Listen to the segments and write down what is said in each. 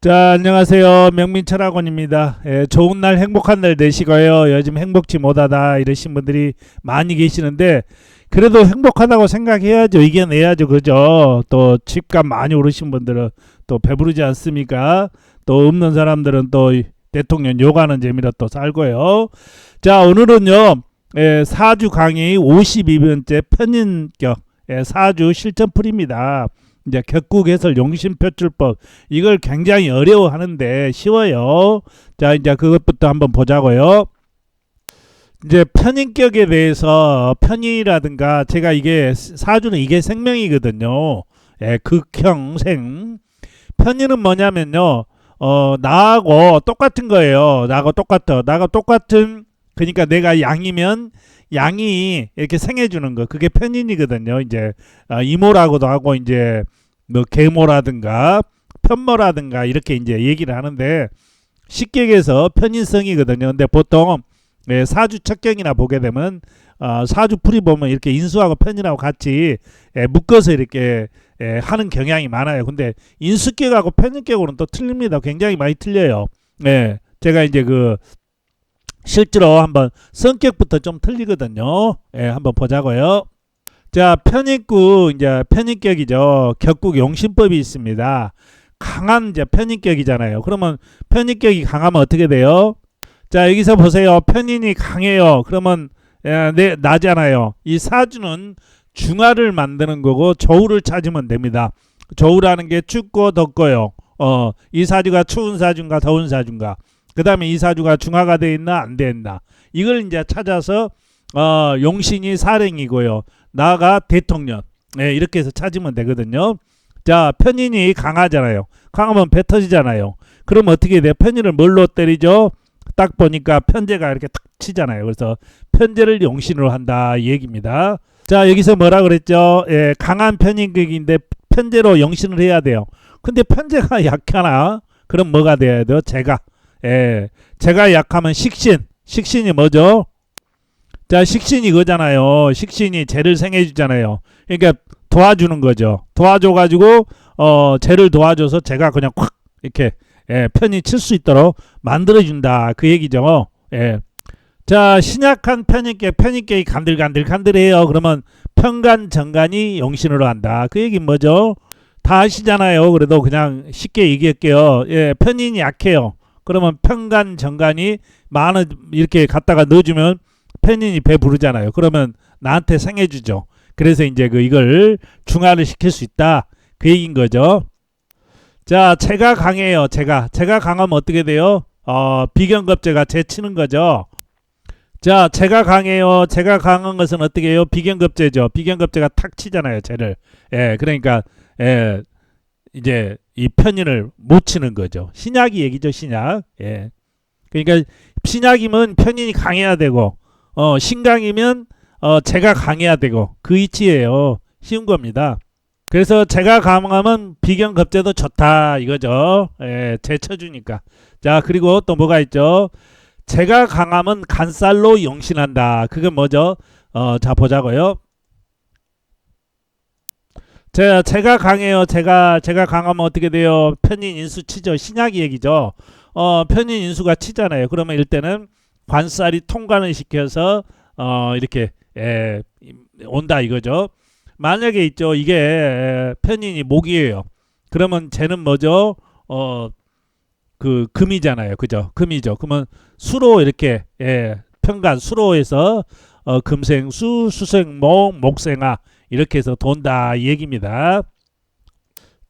자, 안녕하세요. 명민철학원입니다. 예, 좋은 날 행복한 날 되시고요. 요즘 행복치 못하다 이러신 분들이 많이 계시는데 그래도 행복하다고 생각해야죠. 이겨내야죠. 그죠? 또 집값 많이 오르신 분들은 또 배부르지 않습니까? 또 없는 사람들은 또이 대통령 욕하는 재미로 또 살고요. 자, 오늘은요. 예, 사주 강의 52번째 편인격 예, 사주 실전 풀입니다. 이제 격국 해설 용신 표출법 이걸 굉장히 어려워하는데 쉬워요. 자 이제 그것부터 한번 보자고요. 이제 편인격에 대해서 편이라든가 제가 이게 사주는 이게 생명이거든요. 예, 극형 생 편의는 뭐냐면요. 어 나하고 똑같은 거예요. 나하고 똑같아. 나하고 똑같은 그러니까 내가 양이면 양이 이렇게 생해주는 거 그게 편인이거든요. 이제 아, 이모라고도 하고 이제 뭐 계모라든가 편모라든가 이렇게 이제 얘기를 하는데 얘기해서 편인성이거든요. 근데 보통 예, 사주 척경이나 보게 되면 어, 사주 풀이 보면 이렇게 인수하고 편인하고 같이 예, 묶어서 이렇게 예, 하는 경향이 많아요. 근데 인수격하고 편인격으로는 또 틀립니다. 굉장히 많이 틀려요. 예, 제가 이제 그 실제로 한번 성격부터 좀 틀리거든요. 예, 한번 보자고요. 자, 편입국 이제 편입격이죠. 격국 용신법이 있습니다. 강한 이제 편입격이잖아요. 그러면 편입격이 강하면 어떻게 돼요? 자, 여기서 보세요. 편인이 강해요. 그러면 예, 네, 나잖아요. 이 사주는 중화를 만드는 거고 저울을 찾으면 됩니다. 저울하는 게 춥고 덥고요. 어, 이 사주가 추운 사주인가 더운 사주인가. 그 다음에 이 사주가 중화가 돼 있나 안 돼 있나. 이걸 이제 찾아서 어, 용신이 사령이고요. 나가 대통령. 네, 이렇게 해서 찾으면 되거든요. 자, 편인이 강하잖아요. 강하면 배 터지잖아요. 그럼 어떻게 돼? 편인을 뭘로 때리죠? 딱 보니까 편제가 이렇게 탁 치잖아요. 그래서 편제를 용신으로 한다 이 얘기입니다. 자, 여기서 뭐라 그랬죠? 예, 강한 편인극인데 편제로 용신을 해야 돼요. 근데 편제가 약하나? 그럼 뭐가 돼야 돼요? 제가. 예, 제가 약하면 식신. 식신이 뭐죠? 자, 식신이 그거잖아요. 식신이 죄를 생해 주잖아요. 그러니까 도와주는 거죠. 도와줘 가지고 어 죄를 도와줘서 제가 그냥 콱 이렇게 예, 편히 칠 수 있도록 만들어 준다. 그 얘기죠. 예. 자, 신약한 편입계 편입계이 간들간들 간들해요. 그러면 편간 정간이 용신으로 한다. 그 얘기 뭐죠? 다 아시잖아요. 그래도 그냥 쉽게 얘기할게요. 예, 편인이 약해요. 그러면 편간 정간이 많은 이렇게 갖다가 넣어주면 편인이 배 부르잖아요. 그러면 나한테 생해주죠. 그래서 이제 그 이걸 중화를 시킬 수 있다. 그 얘기인 거죠. 자, 제가 강해요. 제가 제가 강하면 어떻게 돼요? 어, 비견급제가 제치는 거죠. 자, 제가 강해요. 제가 강한 것은 어떻게 해요? 비견급제죠. 비견급제가 탁 치잖아요. 쟤를. 예, 그러니까 예, 이제 이 편인을 못 치는 거죠. 신약이 얘기죠. 신약. 예. 그러니까 신약이면 편인이 강해야 되고 어, 신강이면 어, 제가 강해야 되고 그 이치예요. 쉬운 겁니다. 그래서 제가 강하면 비견급제도 좋다 이거죠. 예, 제쳐주니까. 자 그리고 또 뭐가 있죠? 제가 강하면 간살로 용신한다. 그게 뭐죠? 어, 자 보자고요. 제가 제가 강해요. 제가 제가 강하면 어떻게 돼요? 편인 인수 치죠. 신약이 얘기죠. 어, 편인 인수가 치잖아요. 그러면 일단은 관살이 통관을 시켜서 어, 이렇게 예, 온다 이거죠. 만약에 있죠. 이게 에, 편인이 목이에요. 그러면 쟤는 뭐죠? 어, 그 금이잖아요. 그죠? 금이죠. 그러면 수로 이렇게 예, 편간 수로에서 어, 금생수, 수생목, 목생아 이렇게 해서 돈다 이 얘기입니다.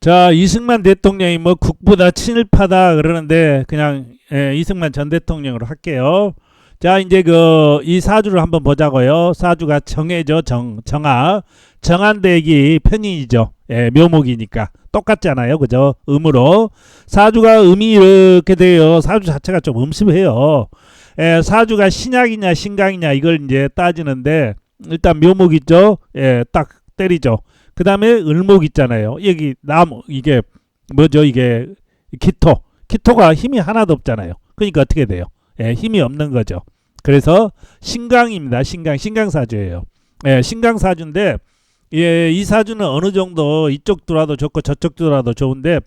자 이승만 대통령이 뭐 국보다 친일파다 그러는데 그냥 예, 이승만 전 대통령으로 할게요. 자 이제 그 이 사주를 한번 보자고요. 사주가 정해죠 정 정하 정한대기 편인이죠. 예, 묘목이니까 똑같잖아요, 그죠? 음으로 사주가 음이 이렇게 돼요. 사주 자체가 좀 음습해요. 예, 사주가 신약이냐 신강이냐 이걸 이제 따지는데 일단 묘목 있죠. 예, 딱 때리죠. 그 다음에 을목 있잖아요. 여기 나무 이게 뭐죠? 이게 기토. 기토가 힘이 하나도 없잖아요. 그러니까 어떻게 돼요? 예, 힘이 없는 거죠. 그래서 신강입니다. 신강 신강사주예요. 예, 신강사주인데 예, 이 사주는 어느 정도 이쪽 돌아도 좋고 저쪽 돌아도 좋은데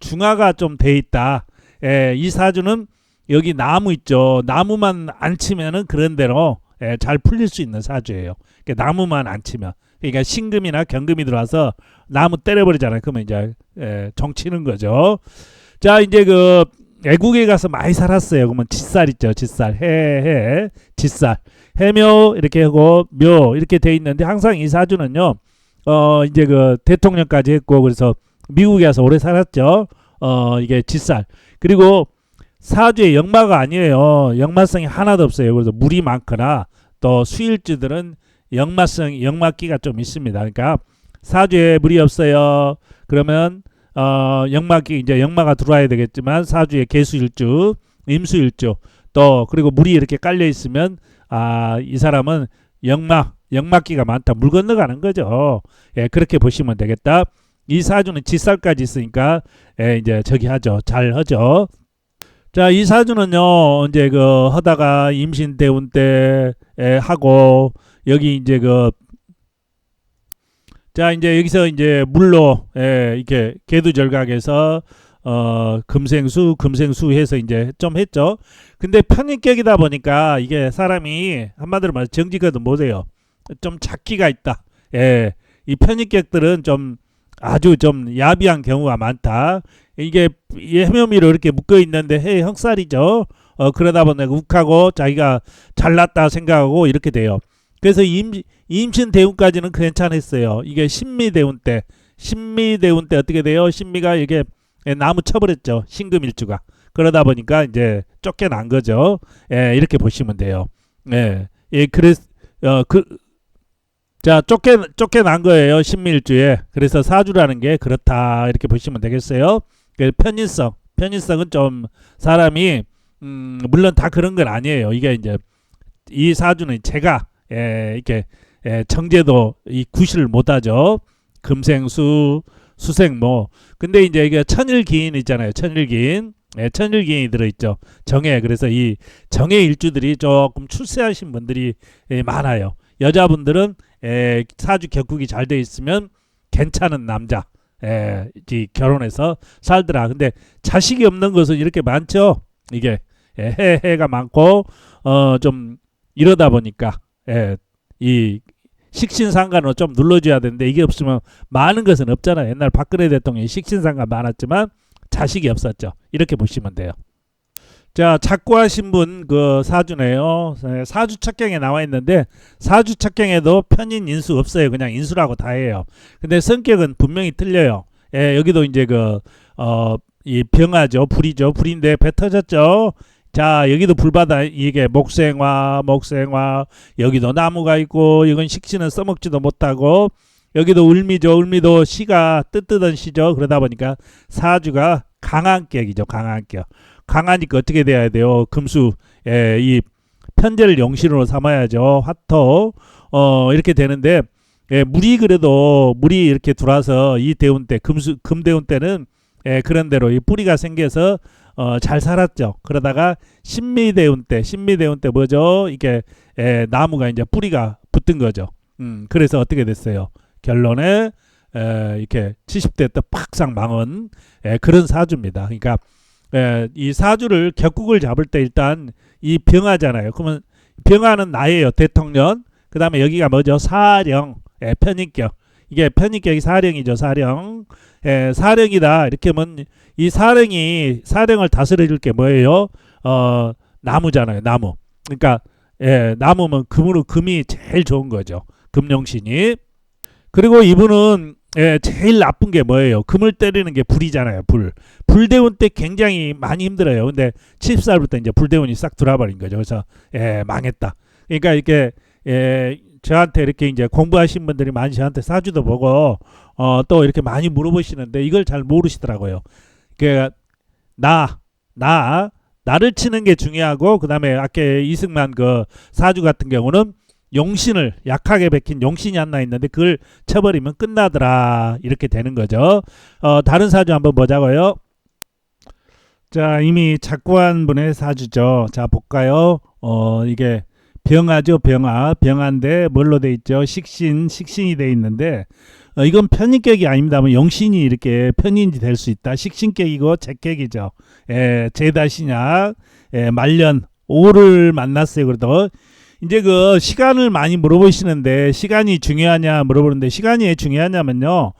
중화가 좀 돼 있다. 예, 이 사주는 여기 나무 있죠. 나무만 안 치면은 그런 대로 예, 잘 풀릴 수 있는 사주예요. 그러니까 나무만 안 치면. 그러니까 신금이나 경금이 들어와서 나무 때려버리잖아요. 그러면 이제 예, 정치는 거죠. 자 이제 그 애국에 가서 많이 살았어요. 그러면 짓살 있죠. 짓살 해해 짓살 해묘 이렇게 하고 묘 이렇게 돼 있는데 항상 이 사주는요. 어 이제 그 대통령까지 했고 그래서 미국에 가서 오래 살았죠. 어 이게 짓살 그리고 사주의 역마가 아니에요. 역마성이 하나도 없어요. 그래서 물이 많거나 또 수일주들은 역마성 역마기가 좀 있습니다. 그러니까 사주에 물이 없어요. 그러면 어 역마기 이제 역마가 들어와야 되겠지만 사주에 개수일주, 임수일주 또 그리고 물이 이렇게 깔려 있으면 아 이 사람은 역마 역마기가 많다. 물 건너가는 거죠. 예, 그렇게 보시면 되겠다. 이 사주는 지살까지 있으니까 예, 이제 저기 하죠. 잘 하죠. 자, 이 사주는요, 이제 그 하다가 임신 대운 때 에, 하고 여기 이제 그 자, 이제 여기서 이제 물로 에, 이렇게 개두 절각에서 어 금생수 금생수 해서 이제 좀 했죠. 근데 편인격이다 보니까 이게 사람이 한마디로 말해 정직거든 못해요. 좀 작기가 있다. 예, 이 편인격들은 좀 아주 좀 야비한 경우가 많다. 이게 이 해묘미로 이렇게 묶어 있는데 해 형살이죠. 어 그러다 보니까 욱하고 자기가 잘났다 생각하고 이렇게 돼요. 그래서 임 임신 대운까지는 괜찮았어요. 이게 신미 대운 때 신미 대운 때 어떻게 돼요? 신미가 이게 나무 쳐버렸죠. 신금일주가 그러다 보니까 이제 쫓겨난 거죠. 예, 이렇게 보시면 돼요. 예, 예, 그래서 어 그 자 쫓겨 쫓겨난 거예요. 신미일주에 그래서 사주라는 게 그렇다 이렇게 보시면 되겠어요. 그 편인성, 편인성은 좀 사람이 음 물론 다 그런 건 아니에요. 이게 이제 이 사주는 제가 예, 이렇게 예, 정제도 이 구실을 못하죠. 금생수, 수생모. 근데 이제 이게 천일기인 있잖아요. 천일기인. 예, 천일기인이 들어있죠. 정해. 그래서 이 정해 일주들이 조금 출세하신 분들이 예, 많아요. 여자분들은 예, 사주 격국이 잘 돼 있으면 괜찮은 남자. 예, 이 결혼해서 살더라. 근데 자식이 없는 것은 이렇게 많죠. 이게 예, 해 해가 많고 어 좀 이러다 보니까 예, 이 식신상간으로 좀 눌러줘야 되는데 이게 없으면 많은 것은 없잖아요. 옛날 박근혜 대통령이 식신상간 많았지만 자식이 없었죠. 이렇게 보시면 돼요. 자, 작고하신 분 그 사주네요. 예, 사주 척경에 나와 있는데 사주 척경에도 편인 인수 없어요. 그냥 인수라고 다 해요. 근데 성격은 분명히 틀려요. 예, 여기도 이제 그 어 이 병화죠, 불이죠, 불인데 배 터졌죠. 자, 여기도 불바다 이게 목생화, 목생화 여기도 나무가 있고 이건 식신은 써먹지도 못하고 여기도 울미죠, 울미도 시가 뜨뜨던 시죠. 그러다 보니까 사주가 강한 격이죠, 강한 격. 강하니까 어떻게 돼야 돼요? 금수, 예, 이 편제를 용신으로 삼아야죠. 화토, 어, 이렇게 되는데, 예, 물이 그래도 물이 이렇게 들어와서 이 대운 때, 금수, 금대운 때는 예, 그런 대로 이 뿌리가 생겨서 어, 잘 살았죠. 그러다가 신미대운 때, 신미대운 때 뭐죠? 이게 예, 나무가 이제 뿌리가 붙은 거죠. 음, 그래서 어떻게 됐어요? 결론에 에, 이렇게 70대 때 팍상 망은 예, 그런 사주입니다. 그러니까 예, 이 사주를 격국을 잡을 때 일단 이 병하잖아요. 그러면 병하는 나예요. 대통령. 그 다음에 여기가 뭐죠? 사령. 예, 편인격. 이게 편인격이 사령이죠. 사령. 예, 사령이다. 이렇게 하면 이 사령이 사령을 다스려 줄 게 뭐예요? 어, 나무잖아요. 나무. 그러니까 예, 나무면 금으로 금이 제일 좋은 거죠. 금용신이. 그리고 이분은 예, 제일 나쁜 게 뭐예요? 금을 때리는 게 불이잖아요. 불. 불대운 때 굉장히 많이 힘들어요. 근데 70살부터 이제 불대운이 싹 들어버린 거죠. 그래서 예, 망했다. 그러니까 이렇게 예, 저한테 이렇게 이제 공부하신 분들이 많이 저한테 사주도 보고 어, 또 이렇게 많이 물어보시는데 이걸 잘 모르시더라고요. 그 나, 나, 나를 치는 게 중요하고 그다음에 아까 이승만 그 사주 같은 경우는 용신을 약하게 베낀 용신이 하나 있는데 그걸 쳐버리면 끝나더라 이렇게 되는 거죠. 어, 다른 사주 한번 보자고요. 자 이미 작고한 분의 사주죠. 자 볼까요? 어 이게 병화죠 병화 병화인데 뭘로 돼 있죠? 식신 식신이 돼 있는데 어, 이건 편인격이 아닙니다만 영신이 이렇게 편인이 될 수 있다. 식신격이고 재격이죠. 예, 제다신약, 예, 말년, 오를 만났어요. 그래도 이제 그 시간을 많이 물어보시는데 시간이 중요하냐 물어보는데 시간이 왜 중요하냐면요.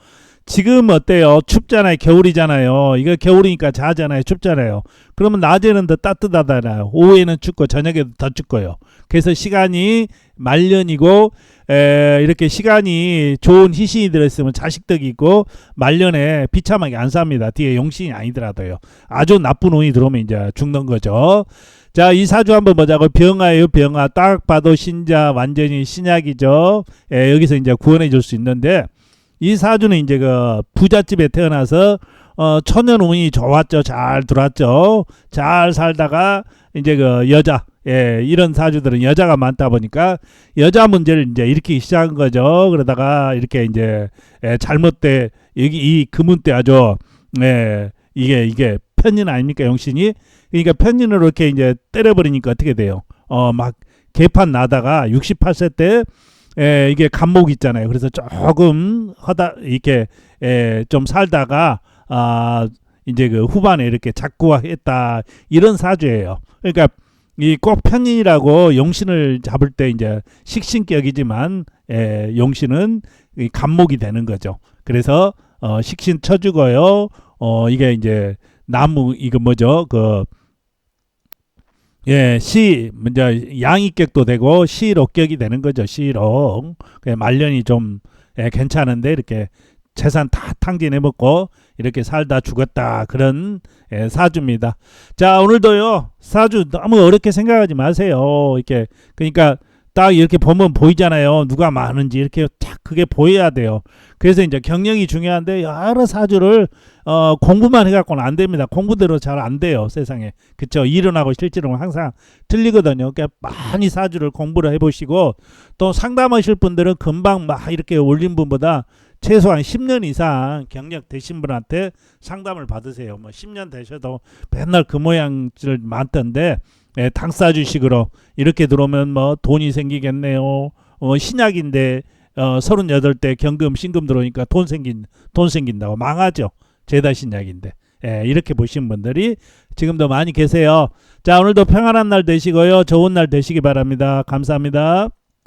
지금 어때요? 춥잖아요. 겨울이잖아요. 이거 겨울이니까 자잖아요. 춥잖아요. 그러면 낮에는 더 따뜻하잖아요. 오후에는 춥고 저녁에도 더 춥고요. 그래서 시간이 말년이고 에, 이렇게 시간이 좋은 희신이 들어있으면 자식덕이 있고 말년에 비참하게 안 삽니다. 뒤에 용신이 아니더라도요. 아주 나쁜 운이 들어오면 이제 죽는 거죠. 자, 이 사주 한번 보자고. 병화예요, 병화. 딱 봐도 신자, 완전히 신약이죠. 예, 여기서 이제 구원해 줄 수 있는데, 이 사주는 이제 그 부잣집에 태어나서, 어, 천연 운이 좋았죠. 잘 들어왔죠. 잘 살다가, 이제 그 여자, 예, 이런 사주들은 여자가 많다 보니까 여자 문제를 이제 일으키기 시작한 거죠. 그러다가 이렇게 이제, 예, 잘못돼, 여기 이 금운 때 아주, 예, 이게, 이게 편인 아닙니까, 영신이? 그러니까 편인으로 이렇게 이제 때려버리니까 어떻게 돼요? 어, 막 개판 나다가 68세 때 에, 이게 감목 있잖아요. 그래서 조금 하다 이렇게 에, 좀 살다가 아 이제 그 후반에 이렇게 작구화했다 이런 사주예요. 그러니까 이 꼭 편인이라고 용신을 잡을 때 이제 식신격이지만 에, 용신은 이 감목이 되는 거죠. 그래서 어, 식신 쳐주고요. 어 이게 이제 나무 이거 뭐죠? 그 예, 시, 먼저 양이격도 되고 시록격이 되는 거죠. 시록. 그 말년이 좀 예, 괜찮은데 이렇게 재산 다 탕진해 먹고 이렇게 살다 죽었다 그런 예, 사주입니다. 자 오늘도요 사주 너무 어렵게 생각하지 마세요. 이렇게 그러니까 딱 이렇게 보면 보이잖아요. 누가 많은지 이렇게 딱 그게 보여야 돼요. 그래서 이제 경력이 중요한데 여러 사주를 어, 공부만 해갖고는 안 됩니다. 공부대로 잘 안 돼요 세상에. 그쵸? 일어나고 실제로는 항상 틀리거든요. 그러니까 많이 사주를 공부를 해보시고 또 상담하실 분들은 금방 막 이렇게 올린 분보다 최소한 10년 이상 경력 되신 분한테 상담을 받으세요. 뭐 10년 되셔도 맨날 그 모양들 많던데 예, 당사주식으로 이렇게 들어오면 뭐 돈이 생기겠네요. 어, 신약인데 어, 38대 경금 신금 들어오니까 돈 생긴 돈 생긴다고 망하죠. 죄다 신약인데. 예, 이렇게 보신 분들이 지금도 많이 계세요. 자, 오늘도 평안한 날 되시고요. 좋은 날 되시기 바랍니다. 감사합니다.